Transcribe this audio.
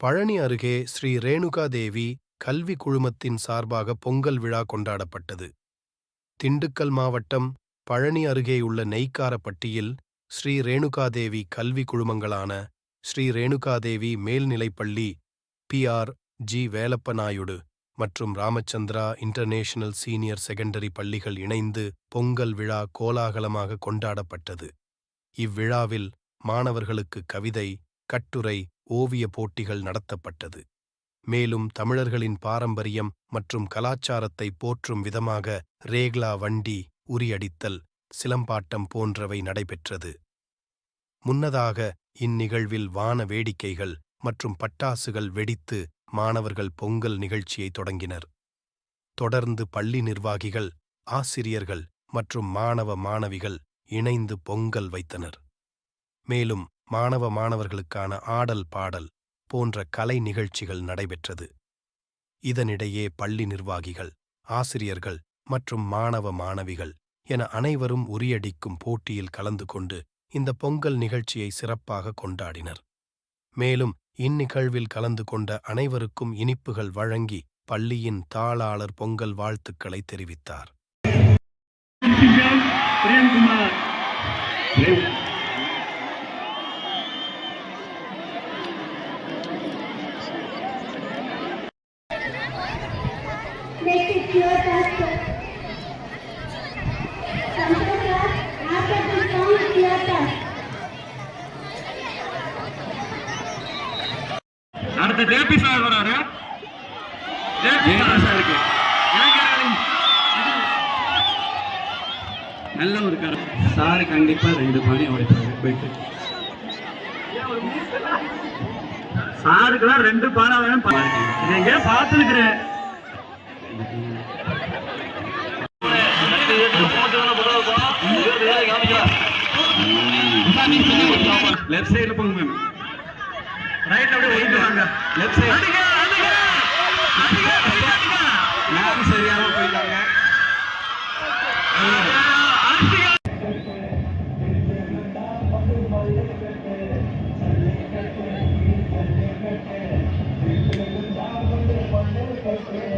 பழனி அருகே ஸ்ரீ ரேணுகாதேவி கல்வி குழுமத்தின் சார்பாக பொங்கல் விழா கொண்டாடப்பட்டது. திண்டுக்கல் மாவட்டம் பழனி அருகேயுள்ள நெய்க்காரப்பட்டியில் ஸ்ரீ ரேணுகாதேவி கல்வி குழுமங்களான ஸ்ரீ ரேணுகாதேவி மேல்நிலைப்பள்ளி P R G Velappa Naidu மற்றும் ராமச்சந்திரா இன்டர்நேஷனல் சீனியர் செகண்டரி பள்ளிகள் இணைந்து பொங்கல் விழா கோலாகலமாக கொண்டாடப்பட்டது. இவ்விழாவில் மாணவர்களுக்கு கவிதை கட்டுரை ஓவிய போட்டிகள் நடத்தப்பட்டது. மேலும் தமிழர்களின் பாரம்பரியம் மற்றும் கலாச்சாரத்தை போற்றும் விதமாக ரேக்லா வண்டி உரியடித்தல் சிலம்பாட்டம் போன்றவை நடைபெற்றது. முன்னதாக இந்நிகழ்வில் வான வேடிக்கைகள் மற்றும் பட்டாசுகள் வெடித்து மாணவர்கள் பொங்கல் நிகழ்ச்சியை தொடங்கினர். தொடர்ந்து பள்ளி நிர்வாகிகள் ஆசிரியர்கள் மற்றும் மாணவ மாணவிகள் இணைந்து பொங்கல் வைத்தனர். மேலும் மாணவ மாணவர்களுக்கான ஆடல் பாடல் போன்ற கலை நிகழ்ச்சிகள் நடைபெற்றது. இதனிடையே பள்ளி நிர்வாகிகள் ஆசிரியர்கள் மற்றும் மாணவ மாணவிகள் என அனைவரும் உரியடிக்கும் போட்டியில் கலந்து கொண்டு இந்த பொங்கல் நிகழ்ச்சியை சிறப்பாக கொண்டாடினர். மேலும் இந்நிகழ்வில் கலந்து கொண்ட அனைவருக்கும் இனிப்புகள் வழங்கி பள்ளியின் தாளாளர் பொங்கல் வாழ்த்துக்களை தெரிவித்தார். Is your task. Sample class, after the song. அடுத்த ஜேபி சார் வராரு. ஜேபி சாருக்கு. இளைஞர்களின் நல்ல ஒரு கரு. சார் கண்டிப்பா ரெண்டு பணி உடைப்பாரு போயிட்டு. சாருக்குலாம் ரெண்டு பானை வேணும் எங்கேயோ பார்த்துருக்குறேன்? லெஃப்ட் சைடுல போங்க மேம் ரைட் அப்படியே ஒயிட் வாங்க. லெஃப்ட் சைடு அடிங்க அடிங்க அடிங்க மேம் சரியாக போயிட்டாங்க Thank.